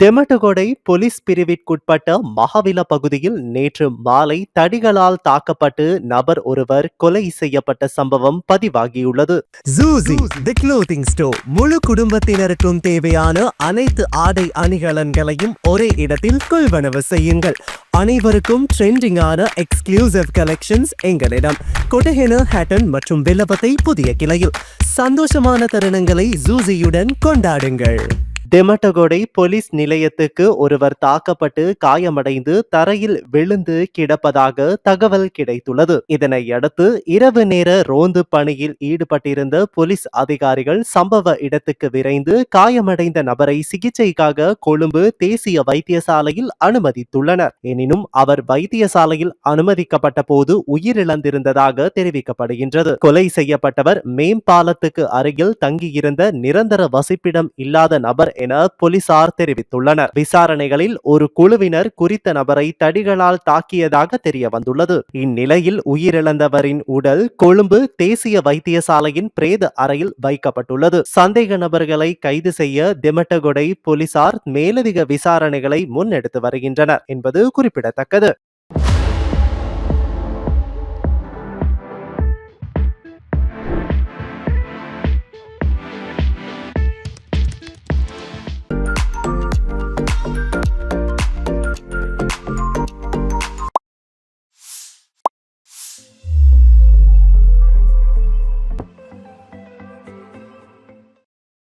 Dematagoda police பிரிவிற்குட்பட்ட மகாவில பகுதியில் நேற்று மாலை தடிகளால் தாக்கப்பட்டு நபர் ஒருவர் கொலை செய்யப்பட்ட சம்பவம் பதிவாகியுள்ளது. ஜூசி தி க்ளோதிங் ஸ்டோர் முழு குடும்பத்தினருக்கும் தேவையான அனைத்து ஆடை அணிகலன்களையும் ஒரே இடத்தில் கொள்வனவு செய்யுங்கள். அனைவருக்கும் ட்ரெண்டிங்கான எக்ஸ்க்ளூசிவ் கலெக்ஷன்ஸ் எங்களிடம். கொட்டஹென ஹேட்டன் மற்றும் வில்லபத்தை புதிய கிளையில். சந்தோஷமான தருணங்களை ஜூசியுடன் கொண்டாடுங்கள். தெமட்டகொடை போலீஸ் நிலையத்துக்கு ஒருவர் தாக்கப்பட்டு காயமடைந்து தரையில் விழுந்து கிடப்பதாக தகவல் கிடைத்துள்ளது. இதனை அடுத்து இரவு நேர ரோந்து பணியில் ஈடுபட்டிருந்த போலீஸ் அதிகாரிகள் சம்பவ இடத்துக்கு விரைந்து காயமடைந்த நபரை சிகிச்சைக்காக கொழும்பு தேசிய வைத்தியசாலையில் அனுமதித்துள்ளனர். எனினும் அவர் வைத்தியசாலையில் அனுமதிக்கப்பட்ட போது உயிரிழந்திருந்ததாக தெரிவிக்கப்படுகின்றது. கொலை செய்யப்பட்டவர் மேம்பாலத்துக்கு அருகில் தங்கியிருந்த நிரந்தர வசிப்பிடம் இல்லாத நபர் என போலீசார் தெரிவித்துள்ளனர். விசாரணைகளில் ஒரு குழுவினர் குறித்த நபரை தடிகளால் தாக்கியதாக தெரிய வந்துள்ளது இந்நிலையில் உயிரிழந்தவரின் உடல் கொழும்பு தேசிய வைத்தியசாலையின் பிரேத அறையில் வைக்கப்பட்டுள்ளது. சந்தேக நபர்களை கைது செய்ய திமட்டகொடை போலீசார் மேலதிக விசாரணைகளை முன்னெடுத்து வருகின்றனர் என்பது குறிப்பிடத்தக்கது.